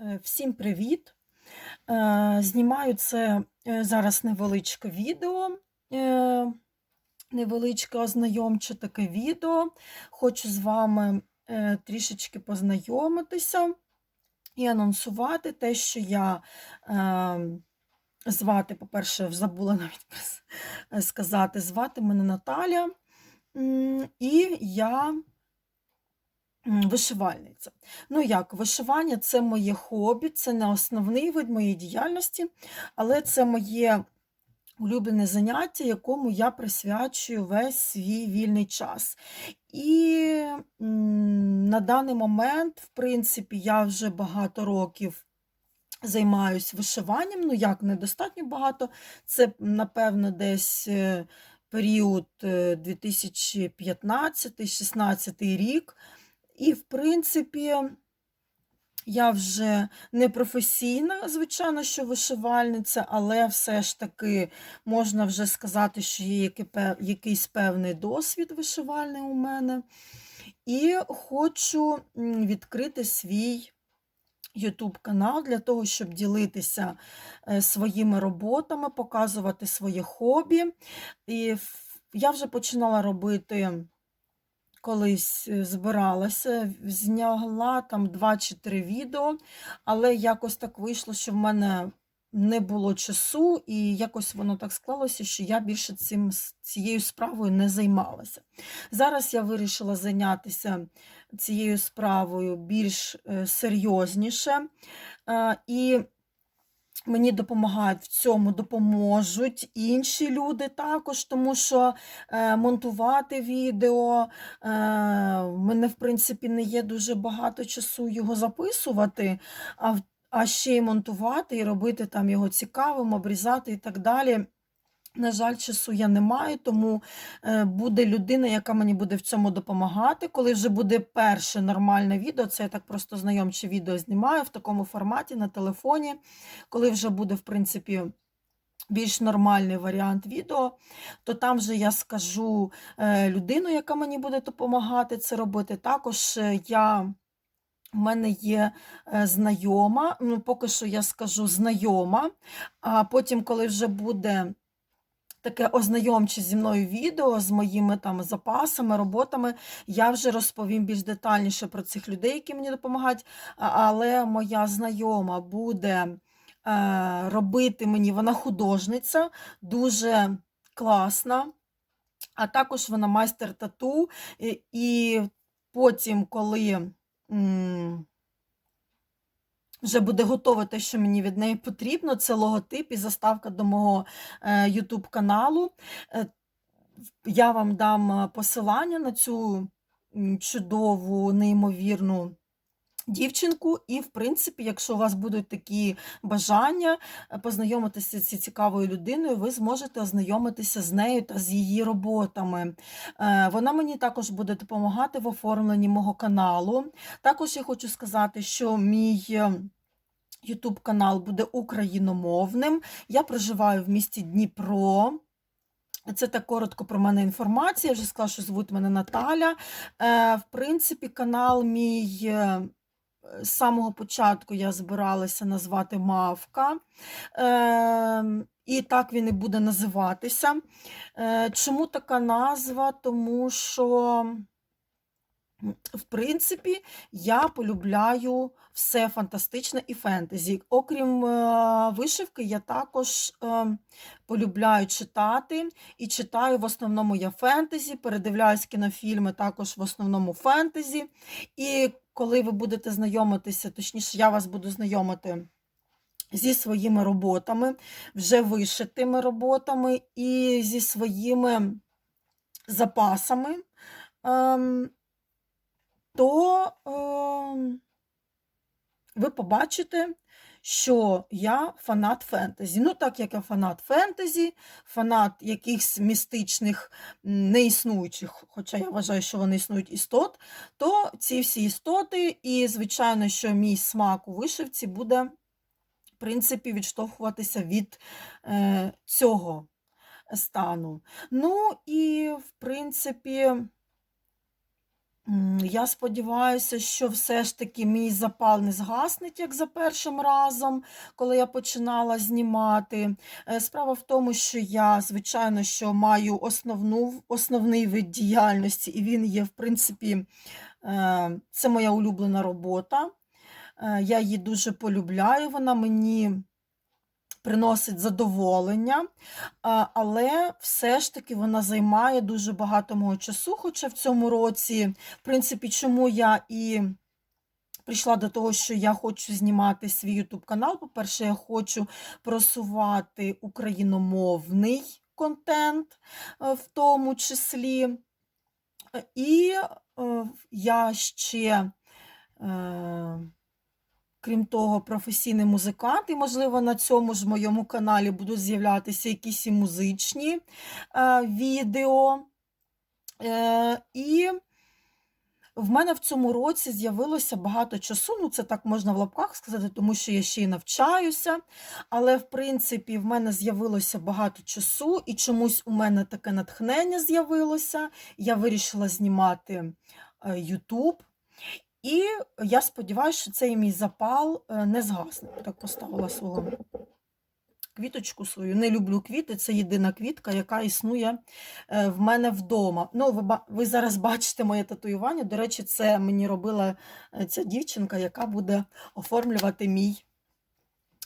Е, Всім привіт! Е, Знімаю це е, зараз невеличке відео, невеличке ознайомче таке відео. Хочу з вами трішечки познайомитися і анонсувати те, що я звати, по-перше, забула навіть сказати, звати мене Наталя, і я вишивальниця. Ну як, вишивання це моє хобі, це не основний вид моєї діяльності, але це моє улюблене заняття, якому я присвячую весь свій вільний час. І на даний момент, в принципі, я вже багато років. Займаюсь вишиванням, ну як недостатньо багато. Це, напевно, десь е, період е, 2015-16 рік. І, в принципі, я вже не професійна, звичайно, що вишивальниця, але все ж таки можна вже сказати, що є якийсь певний досвід вишивальний у мене. І хочу відкрити свій YouTube канал для того, щоб ділитися е, своїми роботами, показувати своє хобі. І я вже починала робити колись е, збиралася, зняла там 2 чи 3 відео, але якось так вийшло, що в мене не було часу, і якось воно так склалося, що я більше цим, цією справою не займалася. Зараз я вирішила зайнятися цією справою більш е, серйозніше. Е, І Мені допомагають в цьому, допоможуть інші люди також, тому що е, монтувати відео, е, в мене, в принципі, не є дуже багато часу його записувати, а, а ще й монтувати і робити там його цікавим, обрізати і так далі. На жаль, часу я не маю, тому е, буде людина, яка мені буде в цьому допомагати. Коли вже буде перше нормальне відео, це я так просто знайомче відео знімаю в такому форматі на телефоні. Коли вже буде, в принципі, більш нормальний варіант відео, то там вже я скажу е, людину, яка мені буде допомагати це робити. Також е, я. У мене є знайома, ну поки що я скажу знайома, а потім, коли вже буде таке ознайомче зі мною відео з моїми там запасами, роботами. Я вже розповім більш детальніше про цих людей, які мені допомагають. Але моя знайома буде е, робити мені, вона художниця, дуже класна. А також вона майстер тату. І, і потім, коли. Вже буде готове те, що мені від неї потрібно. Це логотип і заставка до мого е, YouTube каналу. Е, Я вам дам е, посилання на цю чудову, неймовірну дівчинку. І, в принципі, якщо у вас будуть такі бажання е, познайомитися з цією цікавою людиною, ви зможете ознайомитися з нею та з її роботами. Е, Вона мені також буде допомагати в оформленні мого каналу. Також я хочу сказати, що мій. е, YouTube канал буде україномовним. Я проживаю в місті Дніпро. Це так коротко про мене інформація. Я вже сказала, що звуть мене Наталя. В принципі, канал мій з самого початку я збиралася назвати Мавка. Е, і так він і буде називатися. Е, чому така назва? Тому що. В принципі, я полюбляю все фантастичне і фентезі. Окрім е, вишивки, я також е, полюбляю читати і читаю в основному я фентезі, передивляюсь кінофільми також в основному фентезі. І коли ви будете знайомитися, точніше, я вас буду знайомити зі своїми роботами, вже вишитими роботами і зі своїми запасами. ем, то ем, ви побачите, що я фанат фентезі. Ну, так як я фанат фентезі, фанат якихось містичних, неіснуючих, хоча я вважаю, що вони існують істот, то ці всі істоти, і, звичайно, що мій смак у вишивці буде, в принципі, відштовхуватися від е, цього стану. Ну і, в принципі. Я сподіваюся, що все ж таки мій запал не згаснеть, як за першим разом, коли я починала знімати. Е, Справа в тому, що я, звичайно, що маю основну, основний вид діяльності, і він є, в принципі, е, це моя улюблена робота. Е, Я її дуже полюбляю, вона мені приносить задоволення, але все ж таки вона займає дуже багато мого часу. Хоча в цьому році, в принципі, чому я і прийшла до того, що я хочу знімати свій YouTube канал. По-перше, я хочу просувати україномовний контент, е, в тому числі. Е, І е, я ще. Е, Крім того, професійний музикант, і, можливо, на цьому ж моєму каналі будуть з'являтися якісь і музичні е, відео. Е, і в мене в цьому році з'явилося багато часу. Ну, це так можна в лапках сказати, тому що я ще й навчаюся. Але, в принципі, в мене з'явилося багато часу, і чомусь у мене таке натхнення з'явилося. Я вирішила знімати е, YouTube. І я сподіваюся, що цей мій запал е, не згасне. Так поставила свого квіточку свою. Не люблю квіти, це єдина квітка, яка існує е, в мене вдома. Ну, ви, ви зараз бачите моє татуювання. До речі, це мені робила е, ця дівчинка, яка буде оформлювати мій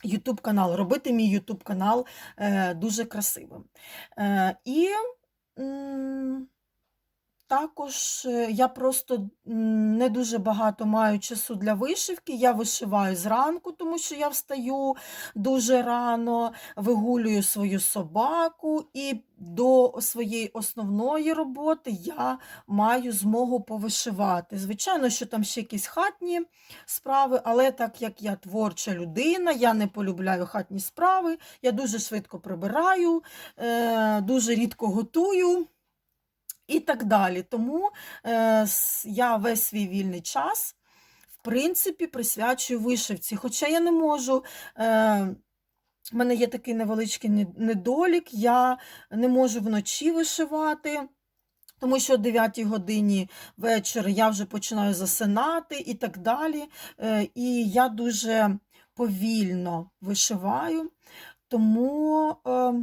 YouTube канал, робити мій YouTube канал е, дуже красивим. Е, і також е, я просто не дуже багато маю часу для вишивки. Я вишиваю зранку, тому що я встаю дуже рано, вигулюю свою собаку, і до своєї основної роботи я маю змогу повишивати. Звичайно, що там ще якісь хатні справи, але так як я творча людина, я не полюбляю хатні справи, я дуже швидко прибираю, е, дуже рідко готую. І так далі. Тому е, я весь свій вільний час, в принципі, присвячую вишивці. Хоча я не можу. Е, в мене є такий невеличкий недолік, я не можу вночі вишивати. Тому що о 9 годині вечора я вже починаю засинати і так далі. Е, І я дуже повільно вишиваю. Тому, е,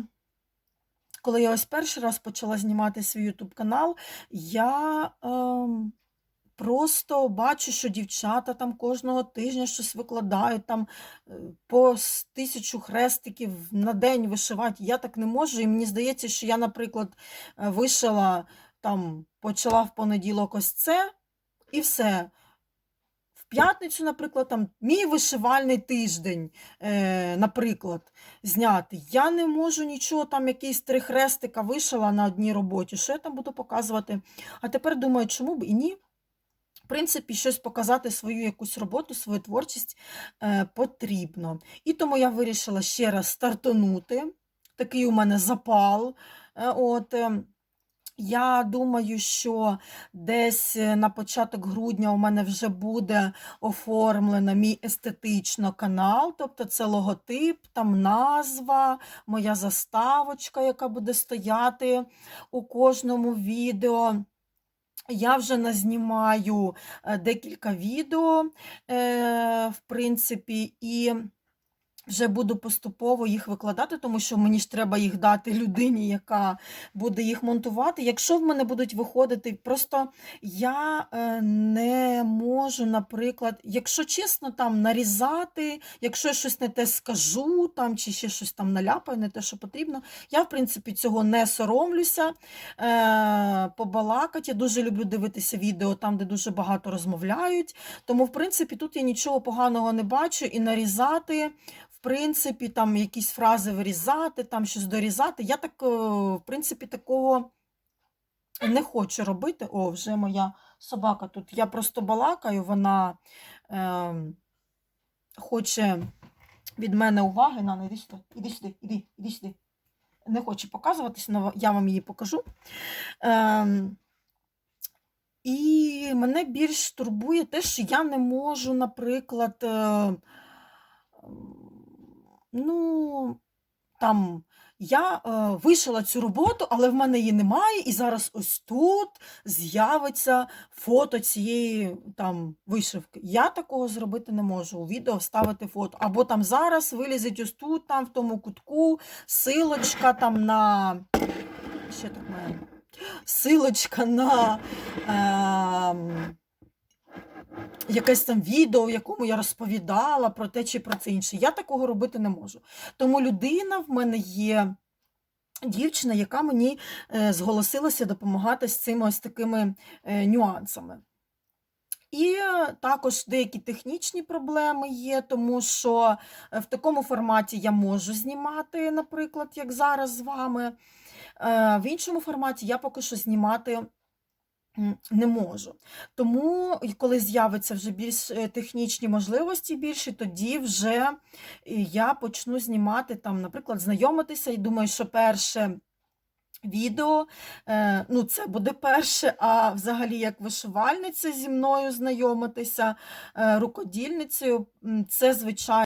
коли я ось перший раз почала знімати свій YouTube канал, я ем, просто бачу, що дівчата там кожного тижня щось викладають, там е, по тисячу хрестиків на день вишивати. Я так не можу. І мені здається, що я, наприклад, е, вишила там, почала в понеділок ось це, і все. П'ятницю, наприклад, там мій вишивальний тиждень, е, наприклад, зняти. Я не можу нічого, там якісь три хрестика вишила на одній роботі. Що я там буду показувати? А тепер думаю, чому б і ні? В принципі, щось показати свою якусь роботу, свою творчість е, потрібно. І тому я вирішила ще раз стартанути. Такий у мене запал. Е, от, е, я думаю, що десь е, на початок грудня у мене вже буде оформлено мій естетично канал, тобто це логотип, там назва, моя заставочка, яка буде стояти у кожному відео. Я вже назнімаю е, декілька відео, е, в принципі, і вже буду поступово їх викладати, тому що мені ж треба їх дати людині, яка буде їх монтувати. Якщо в мене будуть виходити, просто я е, не можу, наприклад, якщо чесно, там нарізати, якщо я щось не те скажу, там чи ще щось там наляпаю, не те, що потрібно. Я, в принципі, цього не соромлюся. Е, побалакати. Я дуже люблю дивитися відео там, де дуже багато розмовляють. Тому, в принципі, тут я нічого поганого не бачу і нарізати. В принципі, там якісь фрази вирізати, там щось дорізати. Я так, е, в принципі, такого не хочу робити. О, вже моя собака тут. Я просто балакаю, вона е, хоче від мене уваги. На, іди сюди, іди сюди, іди, іди сюди. Не хоче показуватись, але я вам її покажу. Ем, і мене більш турбує те, що я не можу, наприклад, е, ну, там я е, вишила цю роботу, але в мене її немає, і зараз ось тут з'явиться фото цієї там вишивки. Я такого зробити не можу. У відео вставити фото. Або там зараз вилізить ось тут, там в тому кутку, силочка там на. Ще так має. Силочка на. Е, Якесь там відео, в якому я розповідала про те чи про це інше. Я такого робити не можу. Тому людина в мене є дівчина, яка мені е, зголосилася допомагати з цими ось такими е, нюансами. І е, також деякі технічні проблеми є, тому що в такому форматі я можу знімати, наприклад, як зараз з вами. В іншому форматі я поки що знімати не можу. Тому, коли з'явиться вже більш е, технічні можливості більші, тоді вже е, я почну знімати там, наприклад, знайомитися. І думаю, що перше відео, е, ну, це буде перше, а взагалі як вишивальниця зі мною знайомитися, рукодільницею, це звичайно.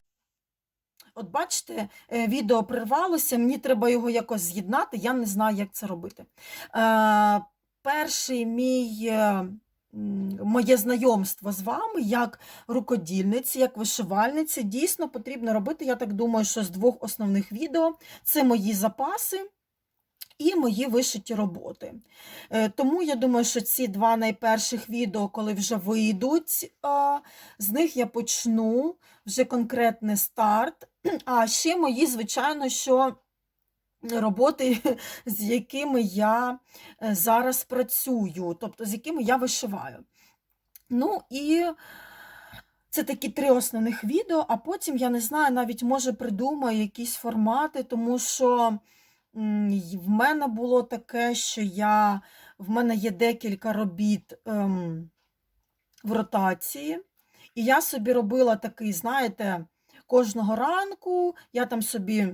От бачите, відео прервалося, мені треба його якось з'єднати, я не знаю, як це робити. Е, Перший мій, е, моє знайомство з вами як рукодільниці, як вишивальниці, дійсно потрібно робити, я так думаю, що з двох основних відео це мої запаси. І мої вишиті роботи. Е, Тому я думаю, що ці два найперших відео, коли вже вийдуть, з них я почну вже конкретний старт. А ще мої, звичайно, що роботи, з якими я е, зараз працюю, тобто з якими я вишиваю. Ну і це такі три основних відео, а потім, я не знаю, навіть може придумаю якісь формати, тому що в мене було таке, що я, в мене є декілька робіт ем, в ротації, і я собі робила такий, знаєте, кожного ранку я там собі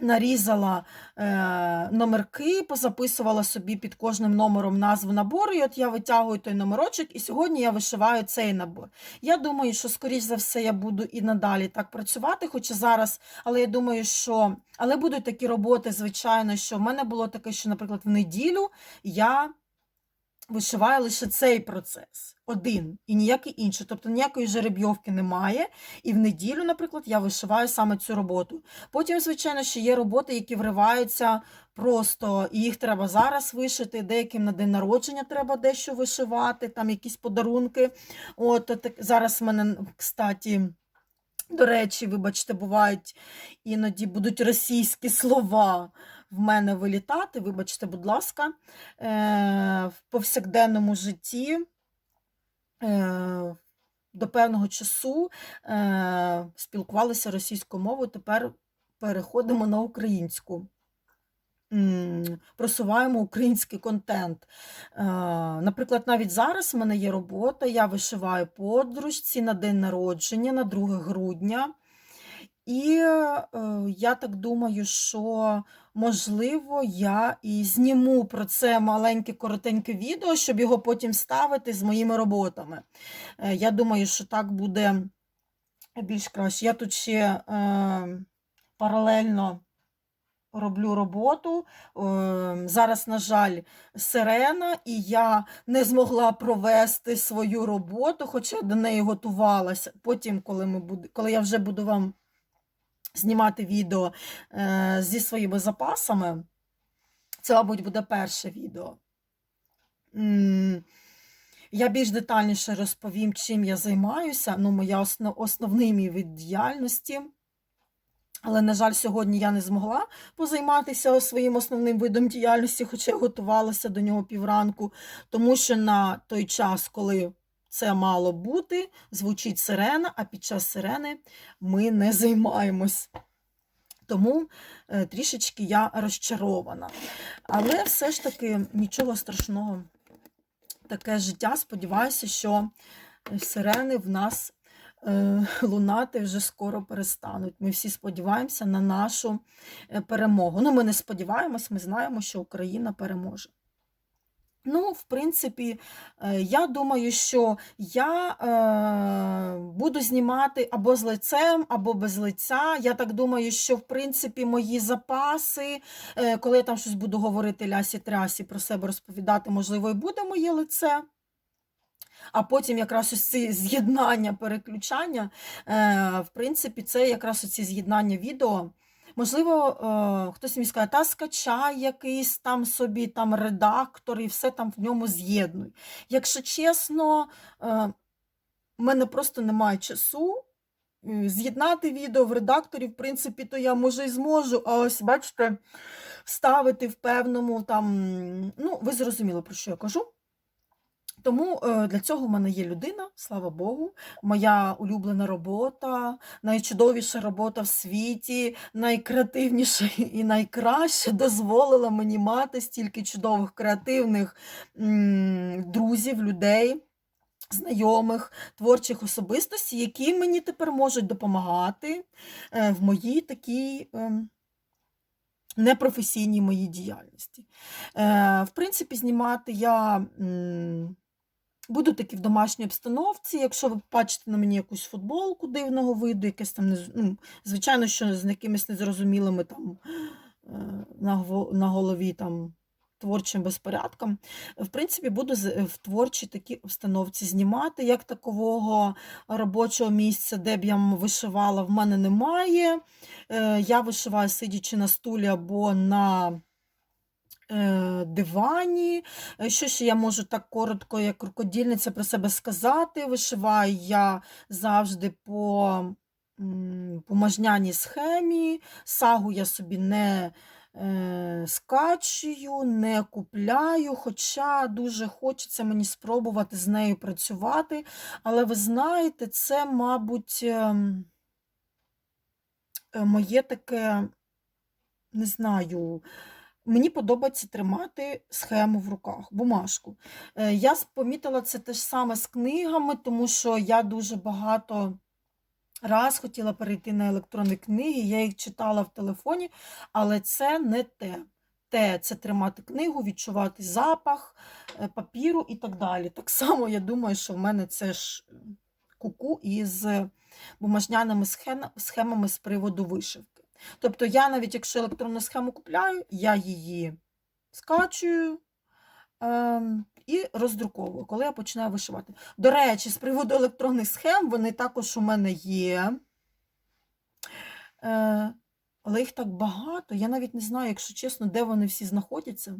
нарізала е, номерки, позаписувала собі під кожним номером назву набору, і от я витягую той номерочок, і сьогодні я вишиваю цей набор. Я думаю, що, скоріш за все, я буду і надалі так працювати, хоча зараз, але я думаю, що але будуть такі роботи, звичайно, що в мене було таке, що, наприклад, в неділю я вишиваю лише цей процес один і ніякий інший. Тобто ніякої жеребйовки немає. І в неділю, наприклад, я вишиваю саме цю роботу. Потім, звичайно, ще є роботи, які вриваються просто, і їх треба зараз вишити. Деяким на день народження треба дещо вишивати, там якісь подарунки. От так, зараз в мене, кстати. До речі, вибачте, бувають іноді будуть російські слова в мене вилітати. Вибачте, будь ласка, е, в повсякденному житті е, до певного часу е, спілкувалися російською мовою, тепер переходимо на українську. Просуваємо український контент. Наприклад, навіть зараз в мене є робота, я вишиваю подружці на день народження, на 2 грудня. І е, я так думаю, що можливо я і зніму про це маленьке коротеньке відео, щоб його потім ставити з моїми роботами. Е, Я думаю, що так буде більш краще. Я тут ще е, паралельно роблю роботу. Зараз, на жаль, сирена, і я не змогла провести свою роботу, хоча до неї готувалася. Потім, коли, ми буде, коли я вже буду вам знімати відео е, зі своїми запасами, це, мабуть, буде перше відео. Я більш детальніше розповім, чим я займаюся. Ну, моя основ, основний мій вид діяльності. Але, на жаль, сьогодні я не змогла позайматися своїм основним видом діяльності, хоча я готувалася до нього півранку, тому що на той час, коли це мало бути, звучить сирена, а під час сирени ми не займаємось. Тому е, трішечки я розчарована. Але все ж таки нічого страшного. Таке життя. Сподіваюся, що сирени в нас е, лунати вже скоро перестануть. Ми всі сподіваємося на нашу е, перемогу. Ну, ми не сподіваємось, ми знаємо, що Україна переможе. Ну, в принципі, е, я думаю, що я е, буду знімати або з лицем, або без лиця. Я так думаю, що в принципі мої запаси, е, коли я там щось буду говорити лясі трясі про себе розповідати, можливо, і буде моє лице. А потім якраз ось ці з'єднання, переключання, е, в принципі, це якраз оці з'єднання відео. Можливо, е, хтось мені скаже, та скачай якийсь там собі там редактор і все там в ньому з'єднуй. Якщо чесно, е, в мене просто немає часу. е, З'єднати відео в редакторі, в принципі, то я може і зможу, а ось, бачите, вставити в певному там. Ну, ви зрозуміли, про що я кажу. Тому е, для цього в мене є людина, слава Богу, моя улюблена робота, найчудовіша робота в світі, найкреативніша і найкраща дозволила мені мати стільки чудових креативних друзів, людей. Знайомих творчих особистостей, які мені тепер можуть допомагати е, в моїй такій ем, непрофесійній моїй діяльності. Е, В принципі, знімати я буду таки в домашній обстановці. Якщо ви бачите на мені якусь футболку дивного виду, якесь там, ну, звичайно, що з якимись незрозумілими там е, на голові там. Творчим безпорядком, в принципі, буду в творчій такій обстановці знімати. Як такового робочого місця, де б я вишивала, в мене немає. Е, Я вишиваю сидячи на стулі або на е, дивані. Е, Що ще я можу так коротко, як рукодільниця про себе сказати? Вишиваю я завжди по м, бумажняній схемі. Сагу я собі не е, скачую, не купляю, хоча дуже хочеться мені спробувати з нею працювати. Але ви знаєте, це, мабуть, е, моє таке, не знаю. Мені подобається тримати схему в руках, бумажку. Е, Я помітила це те ж саме з книгами, тому що я дуже багато раз хотіла перейти на електронні книги, я їх читала в телефоні, але це не те. Те це тримати книгу, відчувати запах е, папіру і так далі. Так само я думаю, що в мене це ж куку із бумажняними схемами з приводу вишивки. Тобто я навіть якщо електронну схему купляю, я її скачую е і роздруковую, коли я починаю вишивати. До речі, з приводу електронних схем, вони також у мене є. Е, але їх так багато. Я навіть не знаю, якщо чесно, де вони всі знаходяться.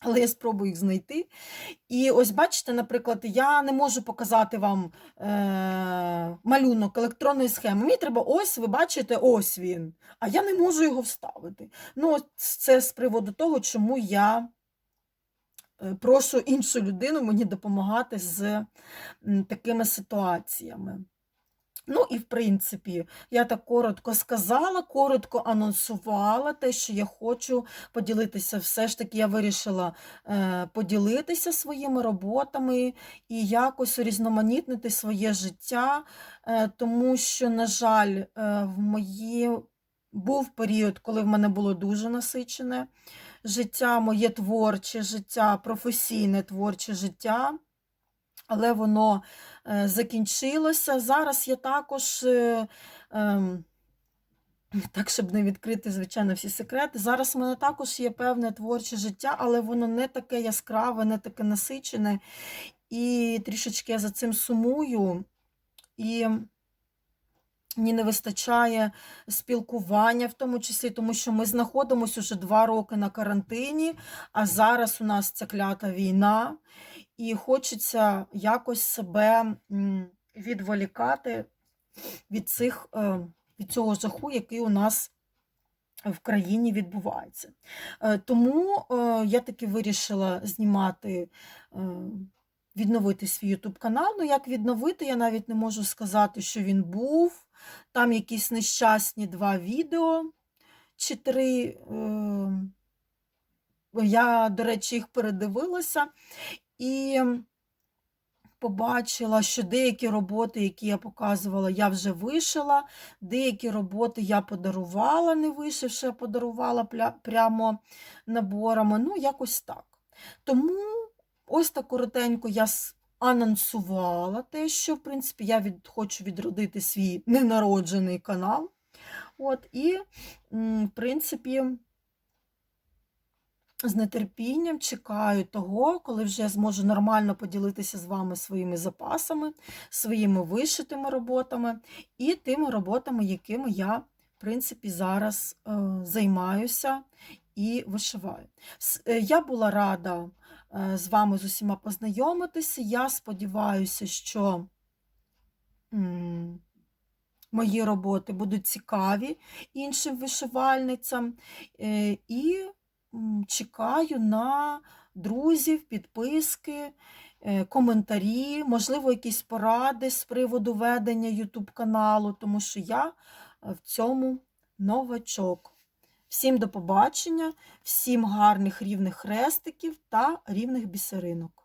Але я спробую їх знайти. І ось бачите, наприклад, я не можу показати вам е, малюнок електронної схеми. Мені треба ось, ви бачите, ось він. А я не можу його вставити. Ну, це з приводу того, чому я е, прошу іншу людину мені допомагати з такими ситуаціями. Ну і в принципі, я так коротко сказала, коротко анонсувала те, що я хочу поділитися. Все ж таки я вирішила е, поділитися своїми роботами і якось урізноманітнити своє життя, е, тому що, на жаль, е, в мої був період, коли в мене було дуже насичене життя, моє творче життя, професійне творче життя але воно е, закінчилося. Зараз я також, е, ем, так, щоб не відкрити, звичайно, всі секрети. Зараз в мене також є певне творче життя, але воно не таке яскраве, не таке насичене. І трішечки я за цим сумую. І мені не вистачає спілкування, в тому числі, тому що ми знаходимося вже два роки на карантині, а зараз у нас ця клята війна, і хочеться якось себе відволікати від цих, е, від цього жаху, який у нас в країні відбувається. Е, Тому е, я таки вирішила знімати, відновити свій YouTube канал. Ну, як відновити, я навіть не можу сказати, що він був. Там якісь нещасні два відео чи три. Я, до речі, їх передивилася і побачила, що деякі роботи, які я показувала, я вже вишила, деякі роботи я подарувала, не вишивши, а подарувала прямо наборами. Ну, якось так. Тому Ось так коротенько я анонсувала те, що, в принципі, я від, хочу відродити свій ненароджений канал. От, і, в принципі, з нетерпінням чекаю того, коли вже зможу нормально поділитися з вами своїми запасами, своїми вишитими роботами і тими роботами, якими я, в принципі, зараз е, займаюся і вишиваю. Е, Я була рада е, з вами з усіма познайомитися. Я сподіваюся, що мої роботи будуть цікаві іншим вишивальницям. І чекаю на друзів, підписки, е, коментарі, можливо, якісь поради з приводу ведення YouTube каналу, тому що я е, в цьому новачок. Всім до побачення, всім гарних рівних хрестиків та рівних бісеринок.